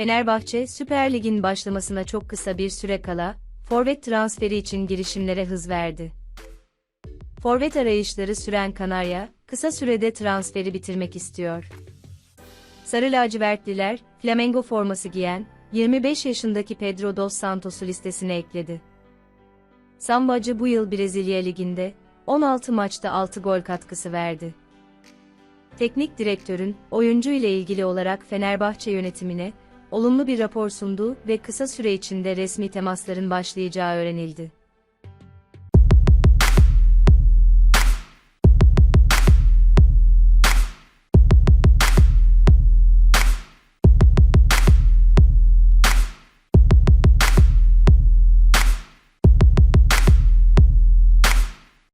Fenerbahçe, Süper Lig'in başlamasına çok kısa bir süre kala, forvet transferi için girişimlere hız verdi. Forvet arayışları süren Kanarya, kısa sürede transferi bitirmek istiyor. Sarı lacivertliler, Flamengo forması giyen, 25 yaşındaki Pedro dos Santos'u listesine ekledi. Sambacı bu yıl Brezilya Ligi'nde, 16 maçta 6 gol katkısı verdi. Teknik direktörün, oyuncu ile ilgili olarak Fenerbahçe yönetimine, olumlu bir rapor sundu ve kısa süre içinde resmi temasların başlayacağı öğrenildi.